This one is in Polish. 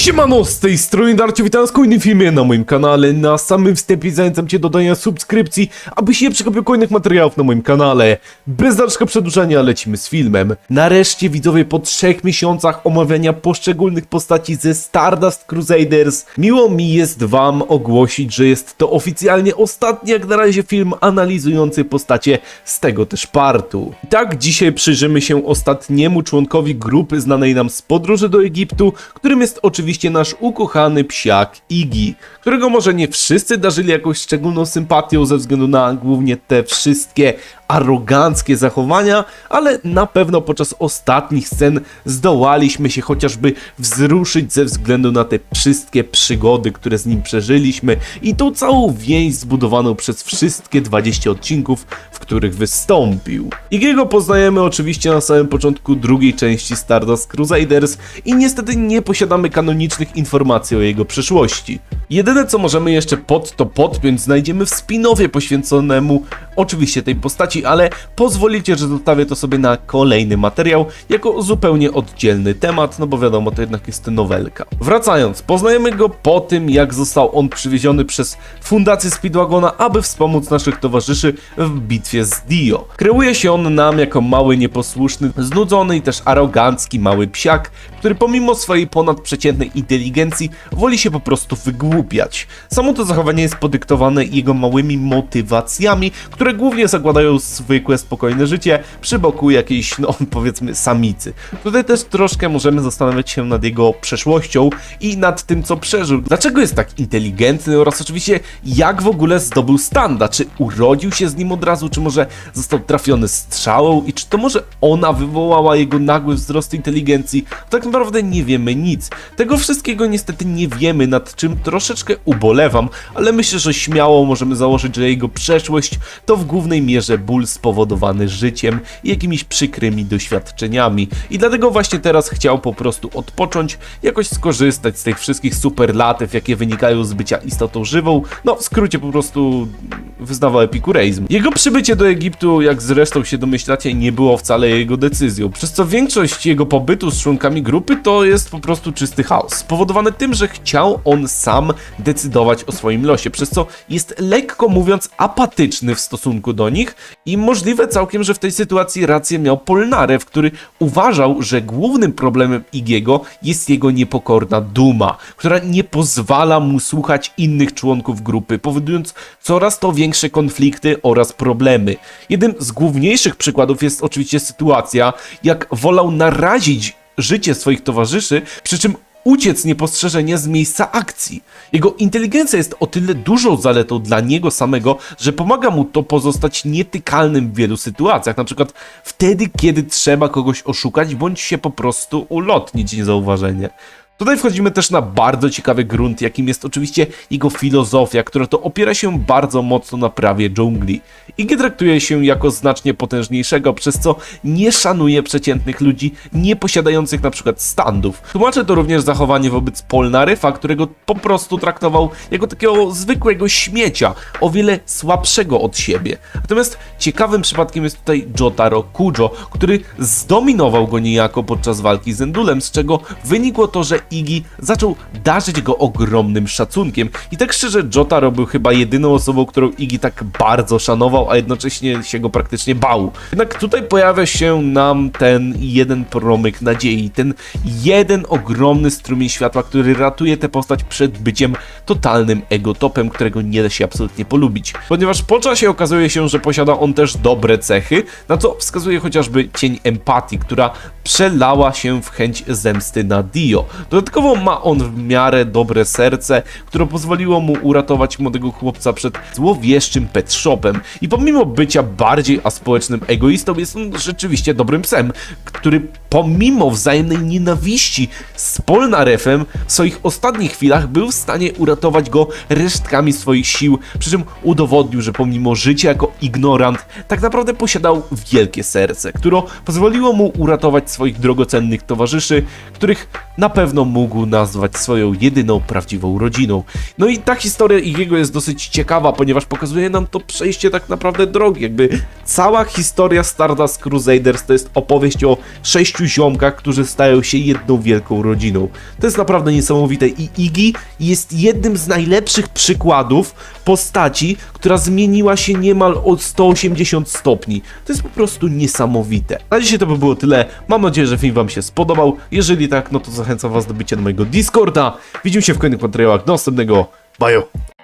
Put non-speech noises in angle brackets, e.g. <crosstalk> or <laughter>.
Siemano, z tej strony Darcio, witam w kolejnym filmie na moim kanale. Na samym wstępie zachęcam cię do dodania subskrypcji, abyś nie przegapił kolejnych materiałów na moim kanale. Bez dalszego przedłużania lecimy z filmem. Nareszcie widzowie po trzech miesiącach omawiania poszczególnych postaci ze Stardust Crusaders, miło mi jest wam ogłosić, że jest to oficjalnie ostatni jak na razie film analizujący postacie z tego też partu. I tak dzisiaj przyjrzymy się ostatniemu członkowi grupy znanej nam z podróży do Egiptu, którym jest oczywiście nasz ukochany psiak Iggy, którego może nie wszyscy darzyli jakąś szczególną sympatią ze względu na głównie te wszystkie aroganckie zachowania, ale na pewno podczas ostatnich scen zdołaliśmy się chociażby wzruszyć ze względu na te wszystkie przygody, które z nim przeżyliśmy i tą całą więź zbudowaną przez wszystkie 20 odcinków, w których wystąpił. Igiego poznajemy oczywiście na samym początku drugiej części Stardust Crusaders i niestety nie posiadamy kanonicznych informacji o jego przeszłości. Jedyne co możemy jeszcze pod to podpiąć znajdziemy w spin-offie poświęconemu oczywiście tej postaci, ale pozwolicie, że zostawię to sobie na kolejny materiał jako zupełnie oddzielny temat, no bo wiadomo, to jednak jest nowelka. Wracając, poznajemy go po tym, jak został on przywieziony przez Fundację Speedwagona, aby wspomóc naszych towarzyszy w bitwie z Dio. Kreuje się on nam jako mały, nieposłuszny, znudzony i też arogancki mały psiak, który pomimo swojej ponadprzeciętnej inteligencji woli się po prostu Samo to zachowanie jest podyktowane jego małymi motywacjami, które głównie zakładają zwykłe, spokojne życie przy boku jakiejś, no <laughs> powiedzmy, samicy. Tutaj też troszkę możemy zastanawiać się nad jego przeszłością i nad tym, co przeżył. Dlaczego jest tak inteligentny oraz oczywiście jak w ogóle zdobył standa? Czy urodził się z nim od razu, czy może został trafiony strzałą i czy to może ona wywołała jego nagły wzrost inteligencji? Tak naprawdę nie wiemy nic. Tego wszystkiego niestety nie wiemy, nad czym troszeczkę ubolewam, ale myślę, że śmiało możemy założyć, że jego przeszłość to w głównej mierze ból spowodowany życiem i jakimiś przykrymi doświadczeniami. I dlatego właśnie teraz chciał po prostu odpocząć, jakoś skorzystać z tych wszystkich superlatyw, jakie wynikają z bycia istotą żywą. No, w skrócie po prostu wyznawał epikureizm. Jego przybycie do Egiptu, jak zresztą się domyślacie, nie było wcale jego decyzją, przez co większość jego pobytu z członkami grupy to jest po prostu czysty chaos, spowodowany tym, że chciał on sam decydować o swoim losie, przez co jest lekko mówiąc apatyczny w stosunku do nich i możliwe całkiem, że w tej sytuacji rację miał Polnarew, który uważał, że głównym problemem Igiego jest jego niepokorna duma, która nie pozwala mu słuchać innych członków grupy, powodując coraz to większe konflikty oraz problemy. Jednym z główniejszych przykładów jest oczywiście sytuacja, jak wolał narazić życie swoich towarzyszy, przy czym uciec niepostrzeżenie z miejsca akcji. Jego inteligencja jest o tyle dużą zaletą dla niego samego, że pomaga mu to pozostać nietykalnym w wielu sytuacjach, na przykład wtedy, kiedy trzeba kogoś oszukać, bądź się po prostu ulotnić niezauważenie. Tutaj wchodzimy też na bardzo ciekawy grunt, jakim jest oczywiście jego filozofia, która to opiera się bardzo mocno na prawie dżungli. Iggy traktuje się jako znacznie potężniejszego, przez co nie szanuje przeciętnych ludzi nie posiadających przykład standów. Tłumaczy to również zachowanie wobec Polnarefa, którego po prostu traktował jako takiego zwykłego śmiecia, o wiele słabszego od siebie. Natomiast ciekawym przypadkiem jest tutaj Jotaro Kujo, który zdominował go niejako podczas walki z Endulem, z czego wynikło to, że Iggy zaczął darzyć go ogromnym szacunkiem. I tak szczerze, Jotaro był chyba jedyną osobą, którą Iggy tak bardzo szanował, a jednocześnie się go praktycznie bał. Jednak tutaj pojawia się nam ten jeden promyk nadziei, ten jeden ogromny strumień światła, który ratuje tę postać przed byciem totalnym egotopem, którego nie da się absolutnie polubić. Ponieważ po czasie okazuje się, że posiada on też dobre cechy, na co wskazuje chociażby cień empatii, która przelała się w chęć zemsty na Dio. Dodatkowo ma on w miarę dobre serce, które pozwoliło mu uratować młodego chłopca przed złowieszczym pet shopem. I pomimo bycia bardziej aspołecznym egoistą, jest on rzeczywiście dobrym psem, który pomimo wzajemnej nienawiści z Polnarefem w swoich ostatnich chwilach był w stanie uratować go resztkami swoich sił, przy czym udowodnił, że pomimo życia jako ignorant, tak naprawdę posiadał wielkie serce, które pozwoliło mu uratować swoich drogocennych towarzyszy, których na pewno mógł nazwać swoją jedyną prawdziwą rodziną. No i ta historia Igiego jest dosyć ciekawa, ponieważ pokazuje nam to przejście tak naprawdę drogi. Jakby cała historia Stardust Crusaders to jest opowieść o sześciu sześciu ziomkach, którzy stają się jedną wielką rodziną. To jest naprawdę niesamowite i Iggy jest jednym z najlepszych przykładów postaci, która zmieniła się niemal o 180 stopni. To jest po prostu niesamowite. Na dzisiaj to by było tyle. Mam nadzieję, że film wam się spodobał. Jeżeli tak, no to zachęcam was do bycia na mojego Discorda. Widzimy się w kolejnych materiałach. Następnego. Bye!